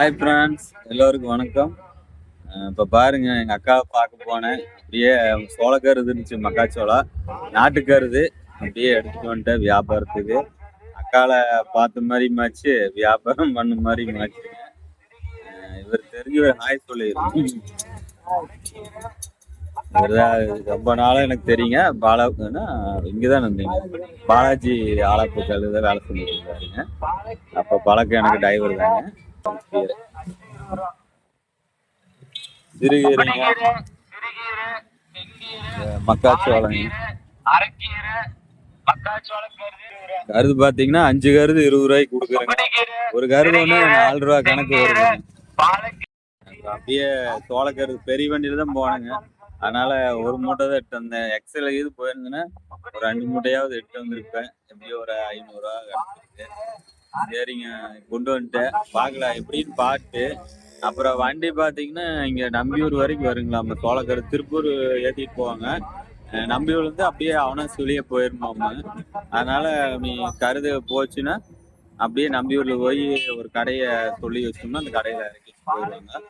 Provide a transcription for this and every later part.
Hi friends எல்லோருக்கும் வணக்கம். இப்போ பாருங்க எங்கள் அக்காவை பார்க்க போனேன். அப்படியே சோளக்கருது இருந்துச்சு மக்காச்சோளம் நாட்டுக்கருது அப்படியே எடுத்துட்டு வந்துட்டேன் வியாபாரத்துக்கு. அக்காவை பார்த்த மாதிரி மாச்சு வியாபாரம் பண்ண மாதிரி மாச்சு. அஹ் இவர் தெரிஞ்சவர் ஹாய் சொல்லிடுறோம் ரொம்ப நாளாக எனக்கு தெரியுங்க. பாலாவுக்குன்னா இங்கே தான் இருந்தீங்க பாலாஜி ஆலாப்பு கல்லு தான் வேலை செஞ்சுட்டு அப்போ பழக்கம் எனக்கு டிரைவர் தாங்க. சிறுகீரைங்க அஹ் மக்காச்சோளங்க கருது பாத்தீங்கன்னா அஞ்சு கருது இருபது ரூபாய்க்கு கொடுக்குறேங்க. ஒரு கருது ஒண்ணு நாலு ரூபா கணக்கு வருது அப்படியே சோளக்கருது பெரிய வண்டியில தான் போனேங்க. அதனால ஒரு மூட்டை தான் எட்டு வந்தேன். எக்ஸல் இது போயிருந்தேன்னா ஒரு ரெண்டு மூட்டையாவது எட்டு வந்திருப்பேன். எப்படியும் ஒரு ஐநூறுரூவா கிடைச்சிருக்கு சரிங்க கொண்டு வந்துட்டேன். பார்க்கலாம் எப்படின்னு பார்த்து அப்புறம் வண்டி பார்த்தீங்கன்னா இங்கே நம்பியூர் வரைக்கும் வருங்களா நம்ம திருப்பூர் ஏற்றிட்டு போவாங்க. நம்பியூர்ல நம்பியூர்லேருந்து அப்படியே அவனாசிலியே போயிருமாமா. அதனால நீ கருது போச்சுன்னா அப்படியே நம்பியூர்ல போய் ஒரு கடையை சொல்லி வச்சோம்னா அந்த கடையில இறக்கி போயிடுவாங்க.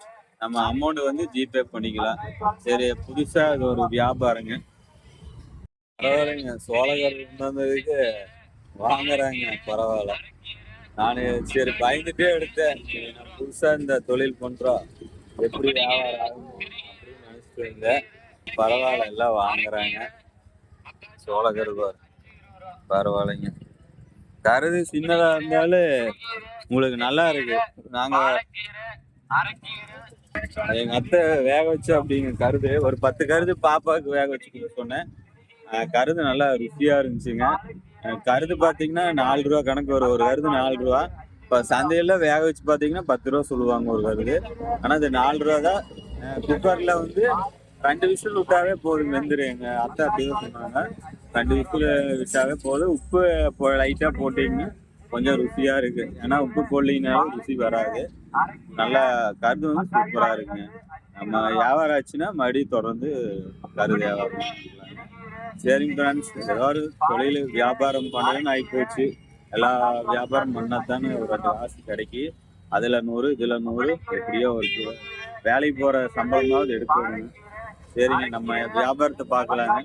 நம்ம அமௌண்ட் வந்து ஜிபே பண்ணிக்கலாம். சரி புதுசா அது ஒரு வியாபாரங்க. பரவாயில்லைங்க சோழகர் வந்ததுக்கு வாங்குறாங்க பரவாயில்ல. நான் சரி பயந்துட்டே எடுத்தேன். புதுசா இந்த தொழில் பண்றோம் எப்படி வியாபாரம் ஆகும் அப்படின்னு நினைச்சிட்டு இருந்தேன். பரவாயில்ல எல்லாம் வாங்குறாங்க. சோளக்கரு பாரு. பரவாயில்லைங்க. கருது சின்னதா இருந்தாலும் உங்களுக்கு நல்லா இருக்கு. நாங்க எங்க அத்தை வேக வச்சு அப்படிங்க கருது. ஒரு பத்து கருது பாப்பாவுக்கு வேக வச்சு சொன்னேன். கருது நல்லா ருசியா இருந்துச்சுங்க. கருது பார்த்தீங்கன்னா நாலு ரூபா கணக்கு வரும். ஒரு கருது நாலு ரூபா. இப்போ சந்தையில வேக வச்சு பார்த்தீங்கன்னா பத்து ரூபா சொல்லுவாங்க ஒரு கருது. ஆனால் அது நாலு ரூபா தான். குக்கரில் வந்து ரெண்டு விசில் விட்டாவே போதும். வெந்துடும் எங்கள் அத்தை அப்படியே சொன்னாங்க. ரெண்டு விசில் விட்டாவே போதும். உப்பு லைட்டாக போட்டிங்கன்னா கொஞ்சம் ருசியாக இருக்குது ஏன்னா உப்பு போடலீங்கனாலும் ருசி வராது. நல்லா கருது வந்து சூப்பராக இருக்குங்க. நம்ம வியாபாரம் ஆச்சுன்னா மறுபடியும் தொடர்ந்து கருது வியாபாரம். சரிங்க ஃப்ரெண்ட்ஸ் ஏதாவது தொழில் வியாபாரம் பண்ணணும்னு ஆகி போச்சு எல்லா வியாபாரம் பண்ணாதானே ஒரு ரெண்டு ஆசை கிடைக்கி அதில் நூறு இதில் நூறு எப்படியோ ஒரு வேலைக்கு போகிற சம்பளமாவது எடுக்கணும் சரிங்க நம்ம வியாபாரத்தை பார்க்கலாங்க.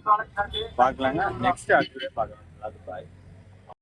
பார்க்கலாங்க. நெக்ஸ்ட் அடுத்த பார்க்கலாம். அது பாய்.